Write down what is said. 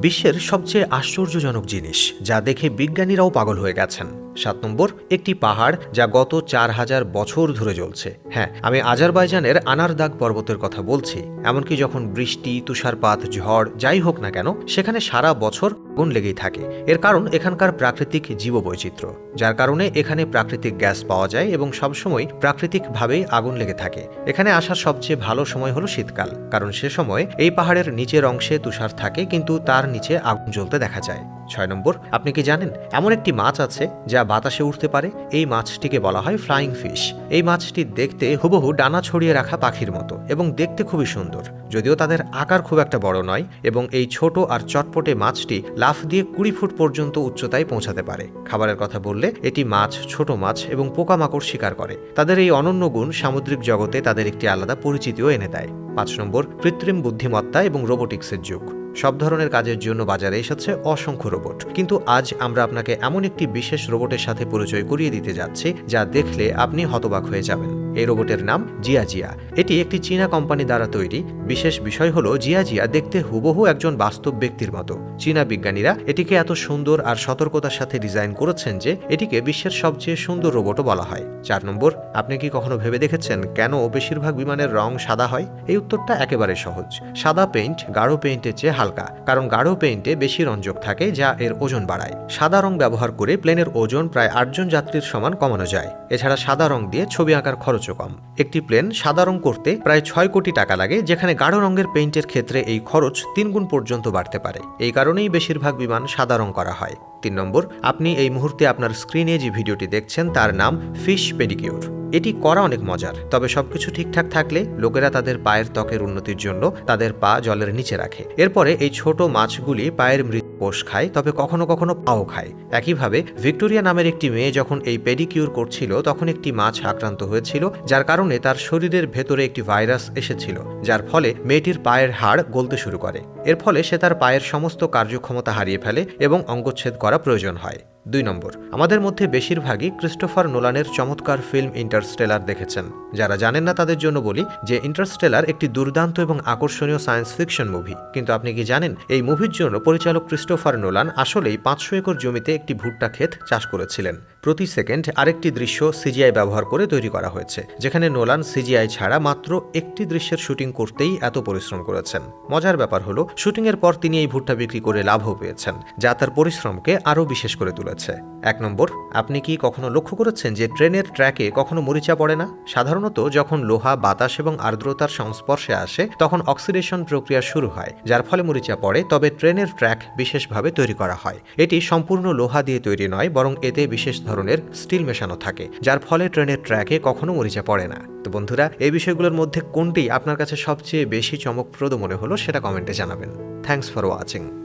বিশ্বের সবচেয়ে আশ্চর্যজনক জিনিস যা দেখে বিজ্ঞানীরাও পাগল হয়ে গেছেন। সাত নম্বর, একটি পাহাড় যা গত চার হাজার বছর ধরে জ্বলছে। হ্যাঁ আমি আজারবাইজানের আনারদাগ পর্বতের কথা বলছি। এমনকি যখন বৃষ্টি, তুষারপাত, ঝড়, যাই হোক না কেন, সেখানে সারা বছর আগুন লেগেই থাকে। এর কারণ এখানকার প্রাকৃতিক জীববৈচিত্র্য, যার কারণে এখানে প্রাকৃতিক গ্যাস পাওয়া যায় এবং সবসময় প্রাকৃতিকভাবেই আগুন লেগে থাকে। এখানে আসার সবচেয়ে ভালো সময় হলো শীতকাল, কারণ সে সময় এই পাহাড়ের নিচের অংশে তুষার থাকে, কিন্তু তার নিচে আগুন জ্বলতে দেখা যায়। ছয় নম্বর, আপনি কি জানেন, এমন একটি মাছ আছে যা বাতাসে উঠতে পারে? এই মাছটিকে বলা হয় ফ্লাইং ফিশ এই মাছটি দেখতে হুবহু ডানা ছড়িয়ে রাখা পাখির মতো এবং দেখতে খুবই সুন্দর। যদিও তাদের আকার খুব একটা বড় নয় এবং এই ছোট আর চটপটে মাছটি লাফ দিয়ে কুড়ি ফুট পর্যন্ত উচ্চতায় পৌঁছাতে পারে। খাবারের কথা বললে, এটি মাছ ছোট মাছ এবং পোকামাকড় শিকার করে। তাদের এই অনন্য গুণ সামুদ্রিক জগতে তাদের একটি আলাদা পরিচিতিও এনে দেয়। পাঁচ নম্বর, কৃত্রিম বুদ্ধিমত্তা এবং রোবোটিক্সের যুগ। সব ধরনের কাজের জন্য বাজারে এসেছে অসংখ্য রোবট। কিন্তু আজ আমরা আপনাকে এমন একটি বিশেষ রোবটের সাথে পরিচয় করিয়ে দিতে যাচ্ছি, যা দেখলে আপনি হতবাক হয়ে যাবেন। এই রোবটের নাম জিয়া জিয়া। এটি একটি চীনা কোম্পানি দ্বারা তৈরি। বিশেষ বিষয় হলো, জিয়া জিয়া দেখতে হুবহু একজন বাস্তব ব্যক্তির মতো। চীনা বিজ্ঞানীরা এটিকে এত সুন্দর আর সতর্কতার সাথে ডিজাইন করেছেন যে, এটিকে বিশ্বের সবচেয়ে সুন্দর রোবটও বলা হয়। চার নম্বর, আপনি কি কখনো ভেবে দেখেছেন কেন বেশিরভাগ বিমানের রং সাদা হয়? এই উত্তরটা একেবারে সহজ। সাদা পেইন্ট গাঢ় পেইন্টের চেয়ে হালকা, কারণ গাঢ় পেইন্টে বেশি রঞ্জক থাকে যা এর ওজন বাড়ায়। সাদা রং ব্যবহার করে প্লেনের ওজন প্রায় আটজন যাত্রীর সমান কমানো যায়। এছাড়া সাদা রং দিয়ে ছবি আঁকার খরচও কম একটি প্লেন সাদা রং করতে প্রায় ছয় কোটি টাকা লাগে, যেখানে গাঢ় রঙের পেইন্টের ক্ষেত্রে এই খরচ তিনগুণ পর্যন্ত বাড়তে পারে। এই কারণেই বেশিরভাগ বিমান সাদা রং করা হয়। তিন নম্বর, আপনি এই মুহূর্তে আপনার স্ক্রিনে যে ভিডিওটি দেখছেন, তার নাম ফিশ পেডিকিউর। এটি করা অনেক মজার, তবে সবকিছু ঠিকঠাক থাকলে লোকেরা তাদের পায়ের ত্বকের উন্নতির জন্য তাদের পা জলের নিচে রাখে। এরপরে এই ছোট মাছগুলি পায়ের মৃত কোষ খায়, তবে কখনো কখনো পাও খায়। একইভাবে ভিক্টোরিয়া নামের একটি মেয়ে যখন এই পেডিকিউর করছিল, তখন একটি মাছ আক্রান্ত হয়েছিল, যার কারণে তার শরীরের ভেতরে একটি ভাইরাস এসেছিল, যার ফলে মেয়েটির পায়ের হাড় গলতে শুরু করে। এর ফলে সে তার পায়ের সমস্ত কার্যক্ষমতা হারিয়ে ফেলে এবং অঙ্গচ্ছেদ করা প্রয়োজন হয়। দুই নম্বর। আমাদের মধ্যে বেশিরভাগই ক্রিস্টোফার নোলানের চমৎকার ফিল্ম ইন্টারস্টেলার দেখেছেন। যারা জানেন না তাদের জন্য বলি যে ইন্টারস্টেলার একটি দুর্দান্ত এবং আকর্ষণীয় সায়েন্স ফিকশন মুভি। কিন্তু আপনি কি জানেন, এই মুভির জন্য পরিচালক ক্রিস্টোফার নোলান আসলেই পাঁচশো একর জমিতে একটি ভুট্টা ক্ষেত চাষ করেছিলেন। প্রতি সেকেন্ড আরেকটি দৃশ্য সিজিআই ব্যবহার করে তৈরি করা হয়েছে। যেখানে নোলান সিজিআই ছাড়া মাত্র একটি দৃশ্যের শুটিং করতেই এত পরিশ্রম করেছেন। মজার ব্যাপার হলো, শুটিংয়ের পর তিনি এই ভুট্টা বিক্রি করে লাভও পেয়েছেন, যা তার পরিশ্রমকে আরও বিশেষ করে তুলেছে এক নম্বর, আপনি কি কখনো লক্ষ্য করেছেন যে ট্রেনের ট্র্যাকে কখনো মরিচা পড়ে না? সাধারণত যখন লোহা, বাতাস এবং আর্দ্রতার সংস্পর্শে আসে, তখন অক্সিডেশন প্রক্রিয়া শুরু হয়, যার ফলে মরিচা পড়ে, তবে ট্রেনের ট্র্যাক বিশেষভাবে তৈরি করা হয়। এটি সম্পূর্ণ লোহা দিয়ে তৈরি নয়, বরং এতে বিশেষ ধরনের স্টিল মেশানো থাকে, যার ফলে ট্রেনের ট্র্যাকে কখনো মরিচা পড়ে না। তো বন্ধুরা, এই বিষয়গুলোর মধ্যে কোনটি আপনার কাছে সবচেয়ে বেশি চমকপ্রদ মনে হলো সেটা কমেন্টে জানাবেন। Thanks for watching.